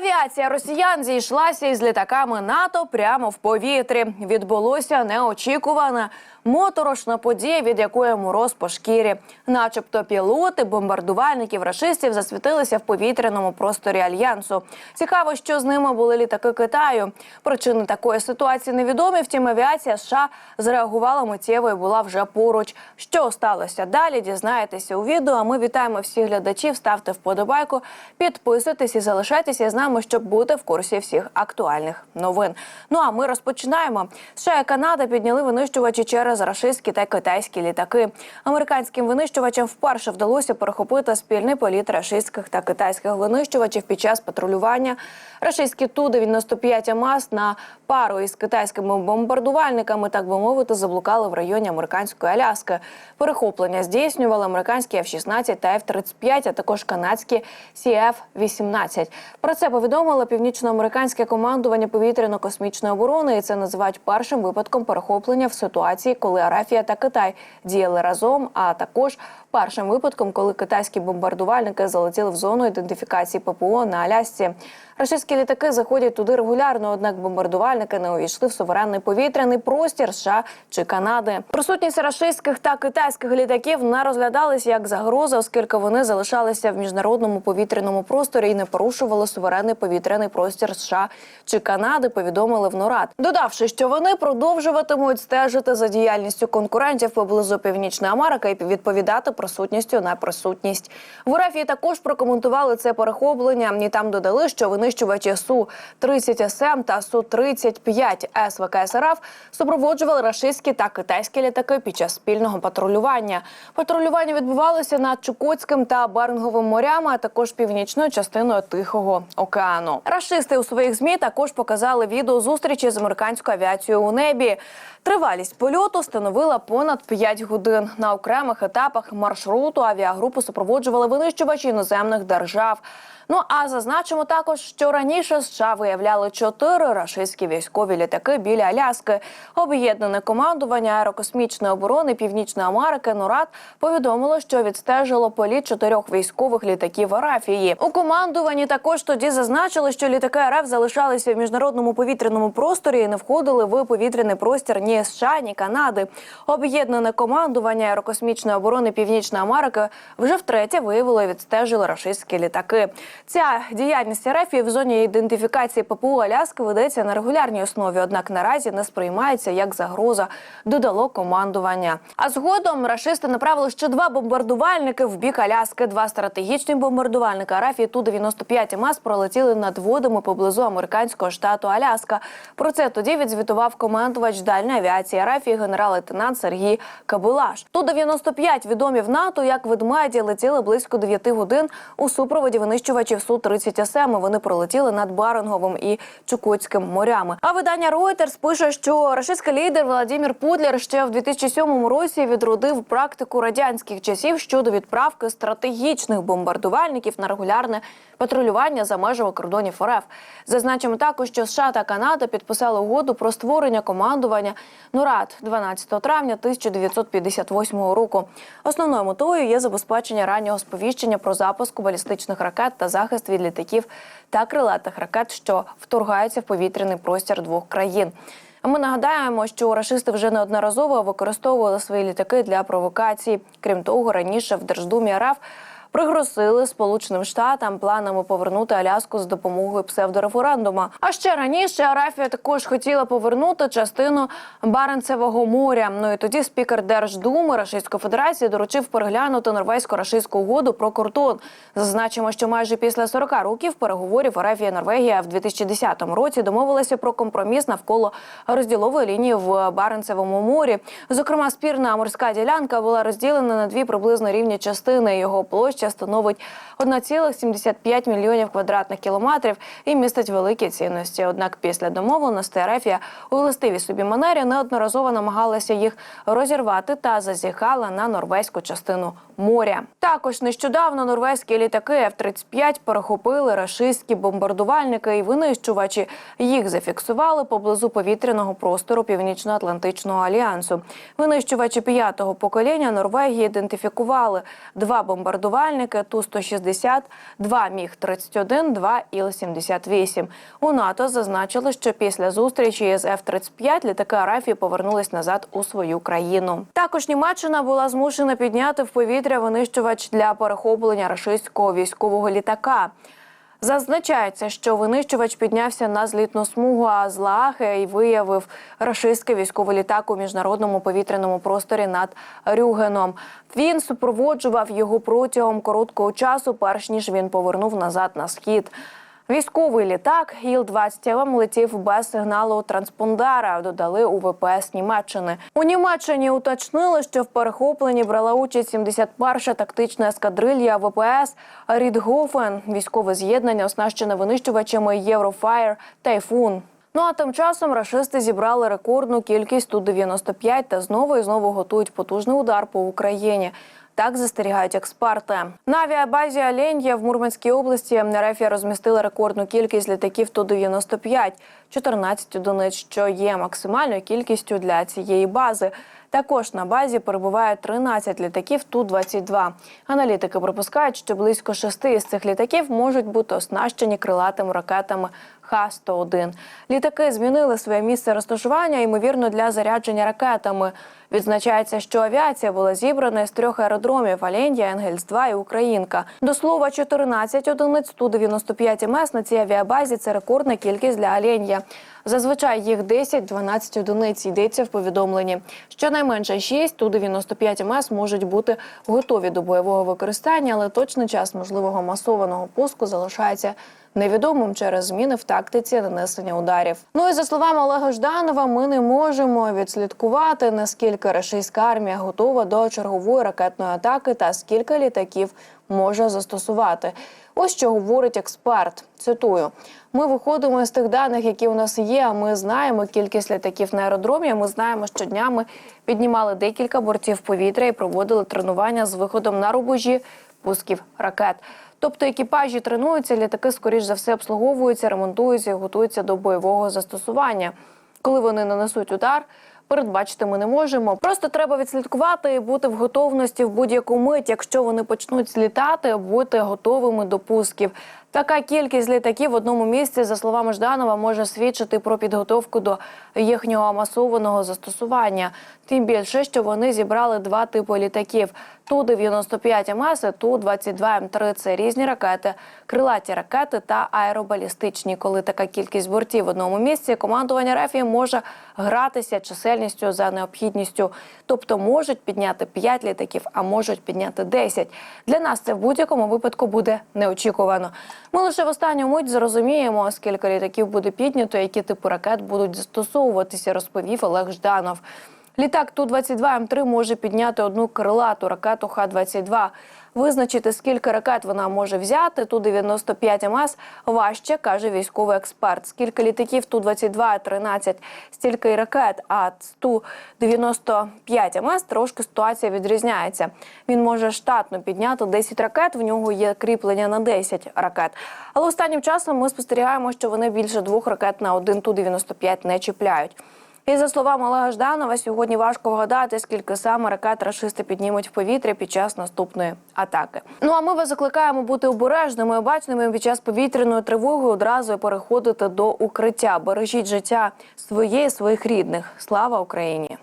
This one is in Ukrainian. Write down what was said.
Авіація росіян зійшлася із літаками НАТО прямо в повітрі. Відбулося неочікуване моторошна подія, від якої мороз по шкірі, начебто пілоти бомбардувальників рашистів засвітилися в повітряному просторі альянсу. Цікаво, що з ними були літаки Китаю. Причини такої ситуації невідомі. Втім, авіація США зреагувала миттєво і була вже поруч. Що сталося далі? Дізнаєтеся у відео. А ми вітаємо всіх глядачів. Ставте вподобайку, підписуйтесь і залишайтеся з нами, щоб бути в курсі всіх актуальних новин. Ну а ми розпочинаємо. США і Канада підняли винищувачі через рашистські та китайські літаки. Американським винищувачам вперше вдалося перехопити спільний політ рашистських та китайських винищувачів під час патрулювання. Рашистські Ту-95 МАС на пару із китайськими бомбардувальниками, так би мовити, заблукали в районі американської Аляски. Перехоплення здійснювали американські F-16 та F-35, а також канадські CF-18. Про це повідомило північноамериканське командування повітряно-космічної оборони, і це називають першим випадком перехоплення в ситуації, коли Арафія та Китай діяли разом, а також першим випадком, коли китайські бомбардувальники залетіли в зону ідентифікації ППО на Алясці. Російські літаки заходять туди регулярно, однак бомбардувальники не увійшли в суверенний повітряний простір США чи Канади. Присутність рашистських та китайських літаків не розглядались як загроза, оскільки вони залишалися в міжнародному повітряному просторі і не порушували суверенний повітряний простір США чи Канади. Повідомили в НОРАД, додавши, що вони продовжуватимуть стежити за діяльністю конкурентів поблизу Північної Америки і відповідати присутністю на присутність. В РФ також прокоментували це перехоплення і там додали, що винищувачі су 30 СМ та су 35 СВК СРФ супроводжували рашистські та китайські літаки під час спільного патрулювання. Патрулювання відбувалося над Чукотським та Баринговим морями, а також північною частиною Тихого океану. Рашисти у своїх змі також показали відео зустрічі з американською авіацією у небі. Тривалість польоту становила понад 5 годин. На окремих етапах маршруту авіагрупу супроводжували винищувачі іноземних держав. Ну а зазначимо також, що раніше США виявляли чотири рашистські військові літаки біля Аляски. Об'єднане командування аерокосмічної оборони Північної Америки НОРАД повідомило, що відстежило політ чотирьох військових літаків Арафії. У командуванні також тоді зазначили, що літаки РФ залишалися в міжнародному повітряному просторі і не входили в повітряний простір ні США, ні Канади. Об'єднане командування аерокосмічної оборони Північної Америки вже втретє виявило і відстежило рашистські літаки. Ця діяльність РФ в зоні ідентифікації ППУ Аляски ведеться на регулярній основі, однак наразі не сприймається як загроза. Додало командування. А згодом рашисти направили ще два бомбардувальники в бік Аляски. Два стратегічні бомбардувальники Арафії ту 95 МАС пролетіли над водами поблизу американського штату Аляска. Про це тоді відзвітував командувач дальньої авіації Арафії генерал-лейтенант Сергій Кабулаш. Ту 95 відомі в НАТО як ведмеді летіли близько 9 годин у супроводі винищувачів су 30 СМ. Вони пролетіли над Баринговим і Чукотським морями. А видання Reuters пише, що рашистський лідер Володимир Путлер ще в 2007 році відродив практику радянських часів щодо відправки стратегічних бомбардувальників на регулярне патрулювання за межами кордонів РФ. Зазначимо також, що США та Канада підписали угоду про створення командування НУРАД 12 травня 1958 року. Основною метою є забезпечення раннього сповіщення про запуск балістичних ракет та захист від літаків та крилатих ракет, що вторгаються в повітряний простір двох країн. А ми нагадаємо, що рашисти вже неодноразово використовували свої літаки для провокацій. Крім того, раніше в Держдумі РФ пригрозили Сполученим Штатам планами повернути Аляску з допомогою псевдореферендума. А ще раніше Арафія також хотіла повернути частину Баренцевого моря. Ну і тоді спікер Держдуми Рашистської Федерації доручив переглянути норвезько-рашистську угоду про кордон. Зазначимо, що майже після 40 років переговорів Арафія Норвегія в 2010 році домовилися про компроміс навколо розділової лінії в Баренцевому морі. Зокрема, спірна морська ділянка була розділена на дві приблизно рівні частини. Його площа становить 1,75 мільйонів квадратних кілометрів і містить великі цінності. Однак після домовленості Ерефія у листивій собі манері неодноразово намагалася їх розірвати та зазіхала на норвезьку частину моря. Також нещодавно норвезькі літаки F-35 перехопили рашистські бомбардувальники і винищувачі. Їх зафіксували поблизу повітряного простору Північно-Атлантичного альянсу. Винищувачі п'ятого покоління Норвегії ідентифікували два бомбардувальники бомбардувальники Ту-160, два Міг-31, два Іл-78. У НАТО зазначили, що після зустрічі з Ф-35 літаки Арафії повернулись назад у свою країну. Також Німеччина була змушена підняти в повітря винищувач для перехоплення рашистського військового літака. Зазначається, що винищувач піднявся на злітну смугу Азлахи і виявив рашистський військовий літак у міжнародному повітряному просторі над Рюгеном. Він супроводжував його протягом короткого часу, перш ніж він повернув назад на схід. Військовий літак Іл-20М летів без сигналу транспондера. Додали у ВПС Німеччини. У Німеччині уточнили, що в перехопленні брала участь 71-ша тактична ескадрилья ВПС Рідгофен. Військове з'єднання оснащене винищувачами Єврофаєр Тайфун. Ну а тим часом рашисти зібрали рекордну кількість Ту-95 та знову і знову готують потужний удар по Україні. Так застерігають експерти. На авіабазі Олен'я в Мурманській області РФ розмістили рекордну кількість літаків Ту-95 – 14 одиниць, що є максимальною кількістю для цієї бази. Також на базі перебуває 13 літаків Ту-22. Аналітики припускають, що близько шести з цих літаків можуть бути оснащені крилатими ракетами Х-101. Літаки змінили своє місце розташування, ймовірно, для зарядження ракетами. Відзначається, що авіація була зібрана з трьох аеродромів Алендія, Енгельс-2 і Українка. До слова, 14 одиниць Ту-95 МС на цій авіабазі – це рекордна кількість для Алендія. Зазвичай їх 10-12 одиниць йдеться в повідомленні. Щонайменше 6 Ту-95 МС можуть бути готові до бойового використання, але точний час можливого масованого пуску залишається невідомим через зміни в тактиці нанесення ударів. Ну і за словами Олега Жданова, ми не можемо відслідкувати наскільки російська армія готова до чергової ракетної атаки та скільки літаків може застосувати. Ось що говорить експерт. Цитую: ми виходимо з тих даних, які у нас є. Ми знаємо кількість літаків на аеродромі. Ми знаємо, що днями піднімали декілька бортів повітря і проводили тренування з виходом на рубежі пусків ракет. Тобто екіпажі тренуються, літаки, скоріш за все, обслуговуються, ремонтуються і готуються до бойового застосування. Коли вони нанесуть удар, передбачити ми не можемо. Просто треба відслідкувати і бути в готовності в будь-яку мить. Якщо вони почнуть злітати, бути готовими до пусків. Така кількість літаків в одному місці, за словами Жданова, може свідчити про підготовку до їхнього масованого застосування. Тим більше, що вони зібрали два типи літаків: Ту-95 МС і Ту-22М3 – це різні ракети, крилаті ракети та аеробалістичні. Коли така кількість бортів в одному місці, командування РФ може гратися чисельністю за необхідністю, тобто можуть підняти 5 літаків, а можуть підняти 10. Для нас це в будь-якому випадку буде неочікувано. Ми лише в останню мить зрозуміємо, скільки літаків буде піднято, які типи ракет будуть застосовуватися, розповів Олег Жданов. Літак Ту-22М3 може підняти одну крилату ракету Х-22. Визначити, скільки ракет вона може взяти, Ту-95 МС важче, каже військовий експерт. Скільки літаків Ту-22-13, стільки й ракет, а з Ту-95 МС трошки ситуація відрізняється. Він може штатно підняти 10 ракет, в нього є кріплення на 10 ракет. Але останнім часом ми спостерігаємо, що вони більше двох ракет на один Ту-95 не чіпляють. І за словами Олега Жданова, сьогодні важко вгадати, скільки саме ракет рашисти піднімуть в повітря під час наступної атаки. Ну а ми вас закликаємо бути обережними, обачними під час повітряної тривоги одразу переходити до укриття. Бережіть життя своє і своїх рідних. Слава Україні!